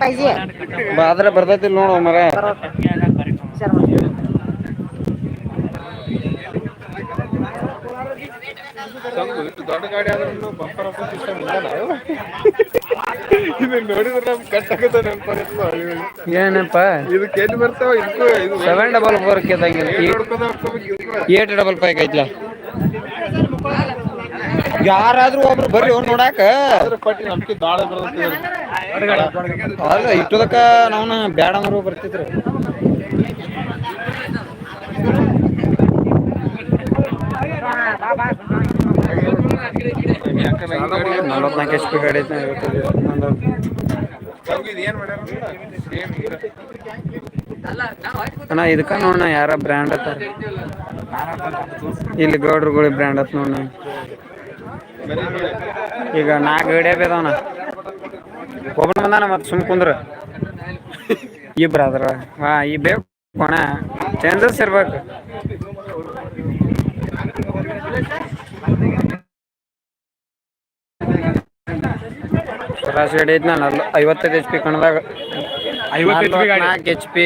ಪಾಯ್ಜಿ ಆದ್ರೆ ಬರ್ತೈತಿ ನೋಡು ಮರ. ದೊಡ್ಡ ಗಾಡಿ ಆದ್ರೂ ಬಂಪರ್ ಸಿಸ್ಟಮ್ ಇಲ್ಲ ನಾವು. ಇದನ್ನ ನೋಡಿದ್ರೆ ಕಟ್ ಆಗುತ್ತೆ ಏನಪ್ಪ? ಇದಕ್ಕೆ ಎಲ್ಲಿ ಬರ್ತಾವ ಇದಕ್ಕೂ ಇದು ಸೆವೆನ್ ಡಬಲ್ ಫೋರ್ ಕೇದಂಗೆ. ಏಟ್ ಡಬಲ್ ಫೈವ್ ಐತ್ಲ? ಯಾರಾದ್ರೂ ಒಬ್ರು ಬರ್ರಿ ಅವ್ರು ನೋಡಾಕ. ಅಲ್ಲ ಇಟ್ಟದಕ್ಕ ನಾವ್ನ ಬ್ಯಾಡ ಅಂದ್ರು ಬರ್ತಿದ್ರು. ಪಿ ಗಾಡಿ ಅಣ್ಣ, ಇದಕ್ಕ ನೋಡ ಯಾರ ಬ್ರ್ಯಾಂಡ್ ಅತ್ತಾರ ಇಲ್ಲಿ ಗೌಡ್ರುಗಳಿಗೆ ಬ್ರ್ಯಾಂಡ್ ಅತ್ ನೋಡ ಈಗ ನಾಲ್ಕು ಗಡಿ ಬೇದವನ. ಒಬ್ಬನ ಬಂದಾನ ಮತ್ತೆ ಸುಮ್ ಕುಂದ್ರ. ಇಬ್ರ ಅದ್ರ ಹಾ ಈ ಬೇಕು ಕೋಣ ಚೇಂಜಸ್ ಇರ್ಬೇಕು. ಸರಾಸರಿ ಗಾಡಿ ಐತಿ ನಾನು ಐವತ್ತೈದು ಎಚ್ ಪಿ ಕಣದಾಗ. ನಾಲ್ಕು H P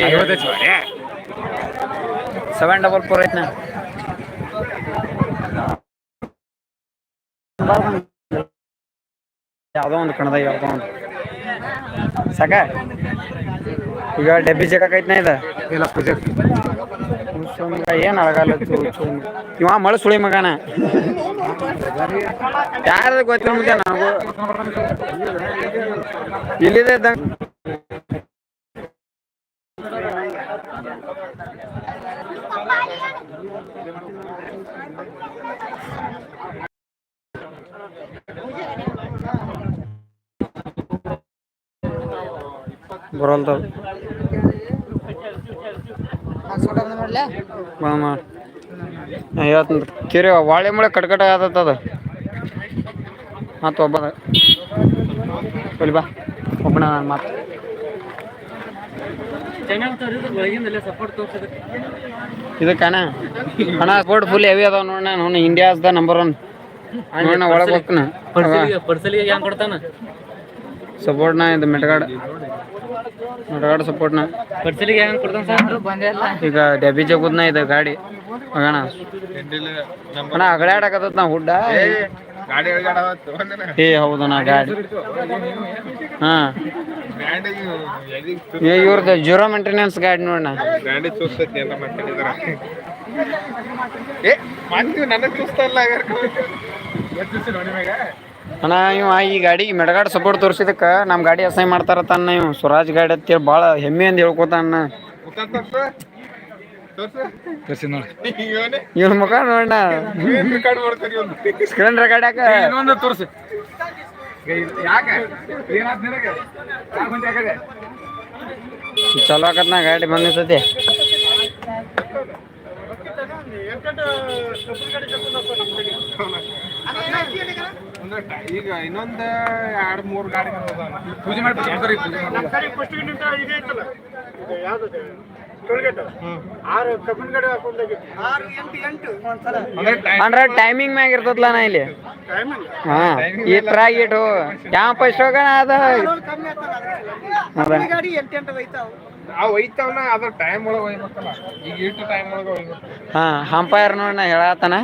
seven double four ಐತ್ನ ಯಾವುದೋ ಒಂದು ಕಣದ ಯಾವುದೋ ಒಂದು. ಸಾಕ? ಈಗ ಡೆಬ್ಬಿ ಜಗಕೈತ್ನ ಇದ? ಇಲ್ಲ ಏನು ಅಳಗಲ್ಲ ಇವ ಮಳ ಸುಳಿ ಮಗನ. ಯಾರ ಗೊತ್ತಿಲ್ಲ ಮುಂದೆ ನಾವು ಇಲ್ಲಿದೆ ಇದ್ದಂಗೆ ಬರಲ್ದ? ಇವತ್ತು ಕಿರಿ ವಾಳೆ ಮಳೆ ಕಟ್ಕಟ ಆದತ್ತದ ಮತ್ತು ಒಬ್ಬ ಬಲಿ ಬಾ. ಒಬ್ಬನ ನಾನು ಮಾತು. ಇದಕ್ಕಣ್ಣ ಅಣ್ಣ ಸ್ಪೋರ್ಟ್ ಫುಲ್ ಹೆವಿ ಅದಾವ ನೋಡಣ ನೋಡ ಇಂಡಿಯಾಸ್ ದ ನಂಬರ್ ಒನ್ ನೋಡಣ ಒಳಗೆ ಹೋಗ್ತಾನ. ಪರ್ಸಲಿಗೆ ಹೆಂಗ್ ಕೊಡ್ತಾನ? ಸಪೋರ್ಟ್ನ ಇದು ಮೆಟ್ಗಾಡ್ ಮೆಟ್ಗಾಡ್ ಸಪೋರ್ಟ್ನ. ಪರ್ಸಲಿಗೆ ಹೆಂಗ್ ಕೊಡ್ತಾನ ಸರ್? ಈಗ ಡೆಬ್ಬಿ ಜಗುದ್ನ ಇದೆ ಗಾಡಿ. ಹೋಗೋಣ. ಅಣ್ಣ ಅಗಡ್ಯಾಡಕತ್ತ ನಾ ಹುಡ್ಡ. ಏ ಹೌದಣ್ಣ ಗಾಡಿ. ಹಾ. ಏ ಇವ್ರದ್ದು ಜೀರೋ ಮೇಂಟೆನೆನ್ಸ್ ಗಾಡಿ ನೋಡಣ ಏ ಮಾಡ್ತೀವಿ ನನಗ್ ಅಣ್ಣ ಇವ ಈ ಗಾಡಿ ಮೆಡಗಾಡ್ ಸಪೋರ್ಟ್ ತೋರಿಸಿದಕ್ಕೆ ನಮ್ಮ ಗಾಡಿ ಅಸೈ ಮಾಡ್ತಾರ ತನ್ನ ಇವ್ ಸ್ವರಾಜ್ ಗಾಡಿ ಅಂತೇಳಿ ಭಾಳ ಹೆಮ್ಮೆ ಅಂತ ಹೇಳ್ಕೊತಾನ ತೋರ್ಸು. ಇವನೇ. ಇವ್ನ ಮುಖ ನೋಡಣ ಸ್ಕ್ರೀನ್ ರೆಕಾರ್ಡ್ ಯಾಕ? ಇನ್ನೊಂದು ತೋರ್ಸು. ಯಾಕೆ? ಚಲೋ ಆಕತ್ನ ಗಾಡಿ ಬಂದಿರ್ತೈತಿ ಈಗ ಇನ್ನೊಂದು ಎರಡು ಮೂರು ಗಾಡಿ ಪೂಜೆ ಮಾಡ್ಬೇಕು ಪೂಜೆ ಅಂದ್ರೆ ಟೈಮಿಂಗ್ ಮ್ಯಾಗ ಇರ್ತದಲ್ಲ ನಾ ಇಲ್ಲಿ ಹಾ ಈ ಟ್ರಾಗ್ ಇಟ್ಟು ಯಾವ ಹೋಗೋಣ ಅದ? ಅದ. ಆ ಒಯ್ತಾವನ ಅದ್ರ ಟೈಮ್ ಒಳಗೆ ಒಯ್ಬೇಕಲ್ಲ ಈಗ ಟೈಮ್ ಒಳಗೆ ಒಯ್ಬೇಕು ಹಾ ಹಂಪೈರ್ ನೋಡ್ ನಾ ಹೇಳತ್ತಾನ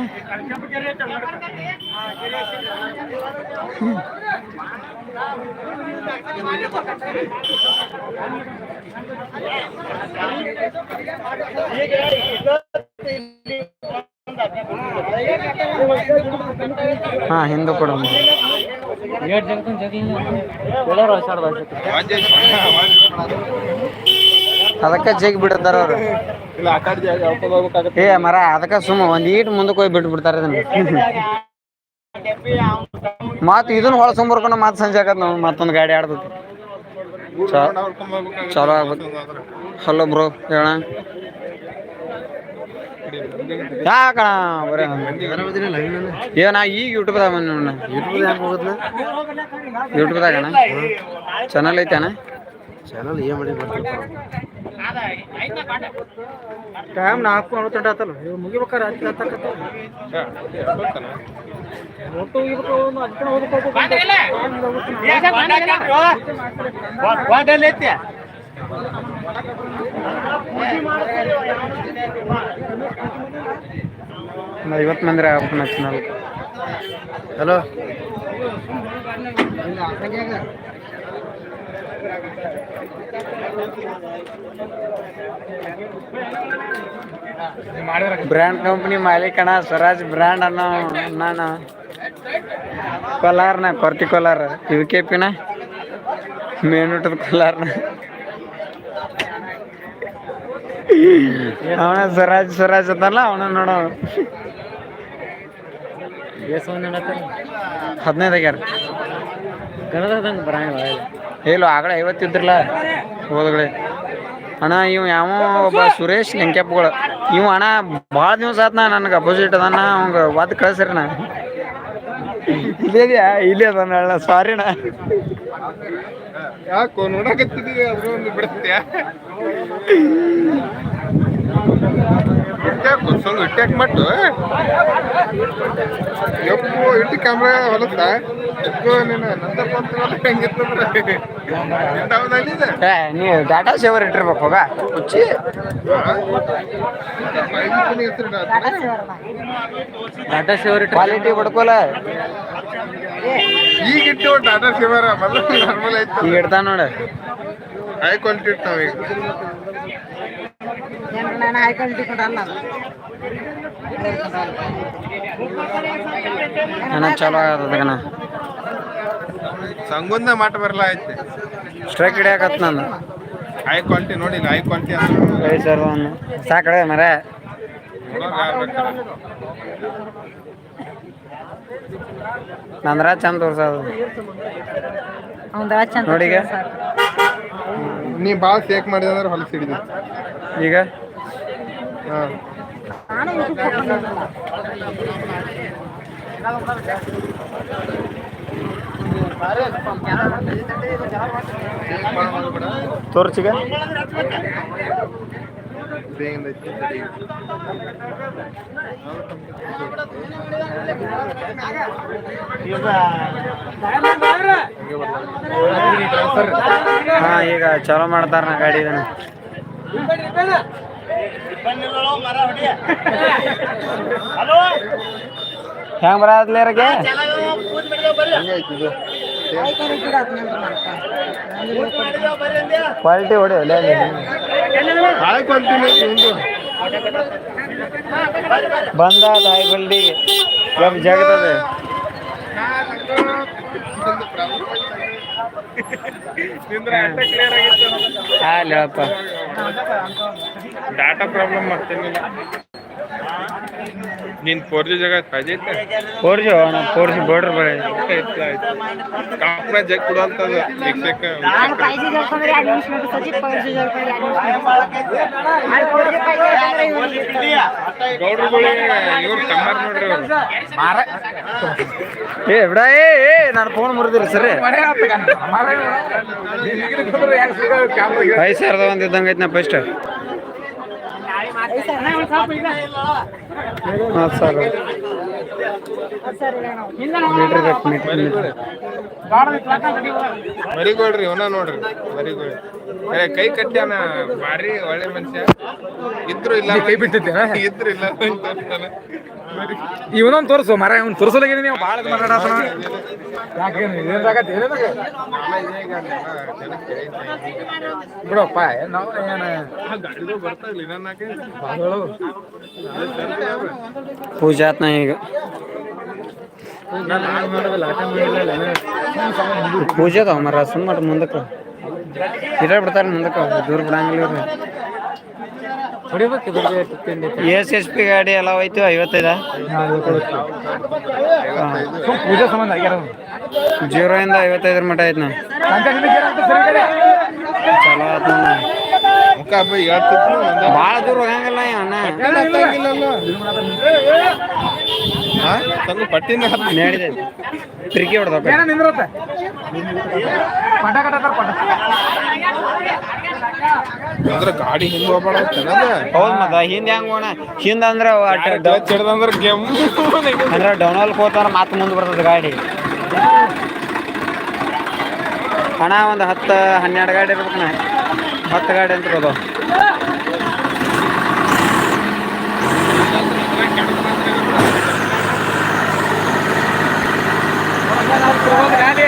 ಹಾ ಹಿಂದೂ ಕೊಡ ಏಟ್ ಜಗತ್ತನ್ ಜಗತ್ತಿನ ಎಲ್ಲರೂ ಹೊಸಾಡ್ದ ಅದಕ್ಕೆ ಜಗ್ ಬಿಡತ್ತಾರ ಅವ್ರು. ಏ ಮರ ಅದಕ್ಕೆ ಸುಮ್ಮ ಒಂದ್ ಈಟ್ ಮುಂದಕ್ಕೆ ಹೋಗಿ ಬಿಟ್ಟು ಬಿಡ್ತಾರೆ ಇದನ್ನ. ಮತ್ ಇದನ್ನ ಹೊಳಸ್ಕೊಂಬರ್ಕೊಂಡು ಮತ್ ಸಂಜೆ ಆಗತ್ ನಾವು ಮತ್ತೊಂದು ಗಾಡಿ ಆಡ್ತೈತಿ ಚಲೋ ಆಗ್ಬೇಕು. ಹಲೋ ಬ್ರೋ ಹೇಳ ಯಾಕಣ ಬರೇ ಏನ ಈಗ ಯೂಟ್ಯೂಬ್ದಾಗ ಯೂಟ್ಯೂಬ್ದಾಗ ಅಣ್ಣ ಚಾನಲ್ ಐತೆ ಅಣ್ಣ ಚಾನಲ್ ಏನು ಮಾಡಿ ಟೈಮ್ ನಾಲ್ಕು ಅನ್ನೋತಂಡ ಆತಲ್ಲ. ಇವ್ ಮುಗಿಬೇಕಾರೆ ಹತ್ತು ಹತ್ತಕ್ಕತ್ತ ಒಟ್ಟು ಮುಗಿಬೇಕು ಅದಕ್ಕೆ ಒಂದು ಐವತ್ತು ಮಂದಿ ಆಗ್ಬೇಕು ನ್ಯಾಷನಲ್ ಹಲೋ ಬ್ರ್ಯಾಂಡ್ ಕಂಪ್ನಿ ಮಾಲೀಕಣ ಸ್ವರಾಜ್ ಬ್ರ್ಯಾಂಡ್ ಅನ್ನೋ ನಾನು ಕೋಲಾರ್ನ ಕೊರ್ತಿ ಕೋಲಾರ ಯು ಕೆ ಪಿನ ಮೇನುಟದ ಕೋಲಾರ್ನ. ಅವನ ಸ್ವರಾಜ್ ಸ್ವರಾಜ್ ಅಂತಲ್ಲ ಅವನ ನೋಡೋ. ಹದಿನೈದು ಆಗ್ಯಾರ ಕನ್ನಡದಂಗೆ ಬರಂಗಿಲ್ಲ ಹೇಳು ಆಗಲೇ ಐವತ್ತಿದ್ರಲ್ಲ ಹೋದಗಳೇ. ಅಣ್ಣ ಇವ್ ಯಾವ ಒಬ್ಬ ಸುರೇಶ್ ಲೆಂಕ್ಯಪ್ಪಗಳು ಇವ್ ಅಣ್ಣ ಭಾಳ ದಿವಸ ಆತ್ನ ನನಗೆ ಅಪೋಸಿಟ್ ಅದನ್ನ ಅವಂಗ ಒದ್ ಕಳ್ಸ್ರಿ ನಾ. ಇಲ್ಲೇ ಇದೆಯಾ? ಇಲ್ಲೇ ಅದಾನ ಅಣ್ಣ ಸಾರಿ ಅಣ್ಣ. ಯಾಕೋ ನೋಡಕತ್ತಿದ್ದೀವಿ ಅದ್ರ ಒಂದು ಬಿಡುತ್ತೆ ಸ್ವಲ್ಪ ಇಟ್ಟಾಕ್ ಮಟ್ಟು? ಯಪ್ಪು ಇಟ್ಟು ಕ್ಯಾಮ್ರಾ ಹೊಲತ್ತ ಎಪ್ಪು ನೀನು ನಂದಪ್ಪ ಅಂತ ಹೆಂಗಿರ್ತಂದ್ರೆ ನೀವು ಡಾಟಾ ಸೇವರ್ ಇಟ್ಟಿರ್ಬೇಕು ಹೋಗ. ಹುಚ್ಚಿ. ಡಾಟಾ ಸೇವರ್ ಕ್ವಾಲಿಟಿ ಬಡ್ಕೋಲ ಈಗ ಇಟ್ಟು ಡಾಟಾ ಸೇವರ್ ಮೊದಲು ನಾರ್ಮಲ್ ಐತೆ ಈಗ ಇಡ್ತಾನ ನೋಡ. ಹೈ ಕ್ವಾಲಿಟಿ ಇರ್ತಾವ ಈಗ. ನಾನು ಹಾಕೊಂಡು ಕೊಡಲ್ಲ ನನ್ನ ಚಲೋ ಆಗದ ಸಂಗುಂದ ಮಾಟ ಬರಲ್ಲ ಐತೆ ಸ್ಟ್ರೈಕ್ ಹಿಡಿಯಾಕತ್ ನಾನು ಹೈ ಕ್ವಾಲಿಟಿ ನೋಡಿ ಹೈ ಕ್ವಾಲಿಟಿ ಏ ಸರ್ ಸಾಕಡೆ ಮರ. ನಂದ್ರ ಚಂದ ತೋರ್ಸೋದು ಅವ್ನ ಚಂದ ನೋಡಿ ಈಗ. ನೀ ಭಾಳ ಸೇಕ್ ಮಾಡಿದ್ರೆ ಹೊಲಸಿಡಿದ ಈಗ? ಇದೇಂದೈತಿ ಹಾ ಈಗ ಚಲೋ ಮಾಡ್ತಾರ ನಾ ಗಾಡಿ ಇದನ್ನ. ಹೆಂಗ್ ಬರದ್ಲೇರಗೆ ಕ್ವಾಲಿಟಿ ಹೊಡಿ ನಿಂದು ಬಂದ ಹಾಯ್ ಬಲ್ಡಿಗೆ ಇವಾಗ ಜಗತ್ತದೆ. ಅಲ್ಲಪ್ಪ ಡಾಟಾ ಪ್ರಾಬ್ಲಮ್ ಮಾಡ್ತೇನಿಲ್ಲ ನಿನ್ ಫೋರ್ ಜಿ ಜಾಗ ಫೈವ್ ಐತೆ ನಾ ಫೋರ್ ಜಿ ಬೋರ್ಡರ್ ಬರ ಆಯ್ತು ಆಯ್ತು ಕಾಂಪ್ನ ಜಗ್ ನಾನು ಎರಡು ನಿಮಿಷ ಸಜಿ ಎರಡು ನಿಮಿಷ ಪೈಸೆ ಅಂದ್ರೆ ಇವ್ನಿಗೆ ಗೌಡ್ರುಗಳಿಗೆ ಇವ್ರು ಕಮ್ಮಾರ್ ನೋಡ್ರಿ ಅವ್ರು ಏ ಬಿಡ ಏ ಏ ನಾನು ಫೋನ್ ಮುರಿದಿರಿ ಸರಿ ಐದು ಸಾವಿರದ ಒಂದು ಇದ್ದಂಗೆ ಐತೆ ನಾ ಫಸ್ಟ್ ಹತ್ತು ಸಾವಿರ ಮೀಟ್ರ್ ಬೇಕು ಮೀಟ್ರ್ ಮೀಟ್ರ್ ಮರಿಗೋಳ್ರಿ ಇವನ ನೋಡ್ರಿ ಮರಿಗೋಳ್ ಅರೆ ಕೈ ಕಟ್ಟ್ಯಾನ ಬಾರಿ ಒಳ್ಳೆ ಮನುಷ್ಯ. ಇದ್ರು ಇಲ್ಲ ಕೈ ಬಿಟ್ಟಿದ್ದೆ ಇದ್ರು ಇಲ್ಲ. ಮರಿ ಇವನೊಂದು ತೋರಿಸು, ಮರ ಇವ್ನು ತೋರಿಸಲಾಗಿದೆ ನೀವು ಭಾಳ ಹೇಳಿದ್ದೆ. ಬಿಡಪ್ಪ ಈಗ. ಪೂಜೆ ಅದಾವ ಮರ ಸುಮ್ಮ ಮುಂದಕ್ಕ. ಇರ ಬಿಡ್ತಾರೆ ಮುಂದಕ್ಕೆ, ದೂರ ಬಿಡಂಗಿಲ್ಲ ಎಸ್ ಎಸ್ ಪಿ ಗಾಡಿ ಎಲ್ಲ ಹೋಯ್ತು ಐವತ್ತೈದ? ಪೂಜೆ ಸಂಬಂಧ ಆಗ್ಯಾರ ಜೀರೋ ಇಂದ ಐವತ್ತೈದರ ಮಟ್ಟ ಆಯ್ತು ಚಲೋ ಭಾಳ ದೂರ ಹೋಗಂಗಿಲ್ಲ ಅಣ್ಣ. ಪಟ್ಟಿನ ನಡೆದೆ ತಿರುಗಿ ಹೊಡೆದ ಪಟ ಕಟ್ಟ ಪಟ. ಅಂದ್ರೆ ಗಾಡಿ ಹಿಂದೆ ಹೋಗ್ಬಾರ್ದ ಹೌದ್ ಮಗ ಹಿಂದೆ ಹೆಂಗ್ ಹೋಣ ಹಿಂದ ಅಂದ್ರ ಹಿಡ್ದಂದ್ರ ಗೆಮ್ ಅಂದ್ರ ಡೌನಲ್ ಹೋತಾರ ಮತ್ತೆ ಮುಂದೆ ಬರ್ತದ ಗಾಡಿ. ಹಣ ಒಂದು ಹತ್ತು ಹನ್ನೆರಡು ಗಾಡಿ ಇರ್ಬೇಕಣ ಹತ್ತು ಗಾಡಿ ಅಂತ ಅದಾವ ಮಣ್ಣಾಗಲ್ಲಿ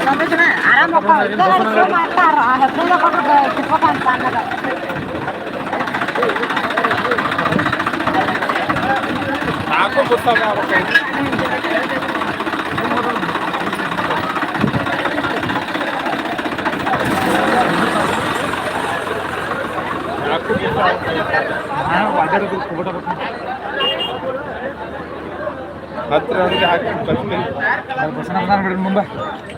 ಆರಾಮ್ ಮಾಡ್ತಾರ ಹೆಸರು ಕಿತ್ಬೇಕಂತ ಅನ್ನದ ನಾಲ್ಕು ಪುಸ್ತಕ ಆಗ್ಬೇಕು ನಾಲ್ಕು ಹತ್ರ ಅವ್ರಿಗೆ ಹಾಕಿ ಕಳ್ಸ್ತೀನಿ. ಮುಂದೆ ಏ, ಹೋಗ್ ಬಿಡು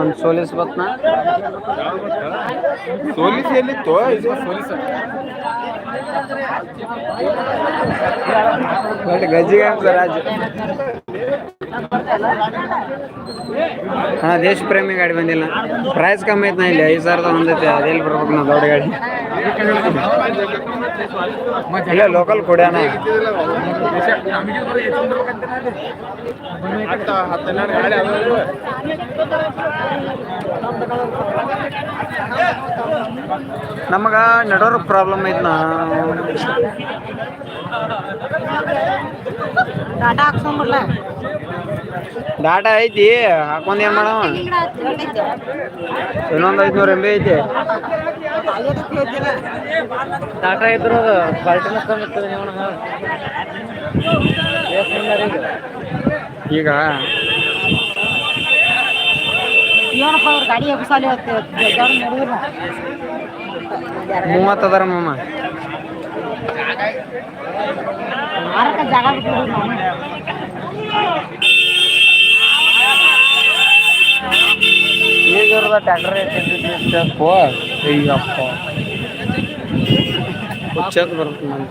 ಒಂದು ಸೋಲಿಸ್ ಬತ್ನ? ಸೋಲಿಸಿ ಎಲ್ಲಿ ಇದು ಸೋಲಿಸ. ಬಟ್ ಗಜ್ಜಿಗೆ ರಾಜು. ಹಾ ದೇಶ ಪ್ರೇಮಿ ಗಾಡಿ ಬಂದಿಲ್ಲ. ಪ್ರೈಸ್ ಕಮ್ಮಿ ಐತೆ ನಾ ಇಲ್ಲಿ ಐದು ಸಾವಿರದ ಒಂದೈತೆ ಅದೆಲ್ಲಿ ಬರ್ಬೇಕು ನಾ ದೊಡ್ಡ ಗಾಡಿ? ಇಲ್ಲ ಲೋಕಲ್ ಕೊಡ್ಯಾನ ಹತ್ತು ನಮಗ ನೆಟ್ವರ್ಕ್ ಪ್ರಾಬ್ಲಮ್ ಐತ್ ನಾ. ಡಾಟಾ ಹಾಕ್ಸ್ಕೊಂಡ್ಬಿಡ್ಲ ಡಾಟಾ ಐತಿ ಹಾಕೊಂಡ್ ಏನ್ ಮಾಡವ? ಇನ್ನೊಂದ್ ಐದ್ನೂರ ಎಂ ಬಿ ಐತಿ. ಡಾಟಾ ಇದ್ರು ಅದು ಕ್ವಾಲಿಟಿನ ಕಮ್ಮಿ ಇರ್ತದೆ ಈಗ ಏನಪ್ಪ ಅವ್ರ ಗಾಡಿ ಎಬ್ಸಾಲಿ ನೋಡಿದ್ರ ಮೂವತ್ತು ಅದಾರ ಮಾಮ. ಮಾರಕ ಜಾಗ ಬಿಟ್ಟಿದ್ರು ನಾನು ಈಗ ಇರೋದ ಟ್ಯಾಕ್ಟರ್ ಅಯ್ಯಪ್ಪ. ಹುಚ್ಚತ್ ಬರುತ್ತೆ ನಮ್ಗೆ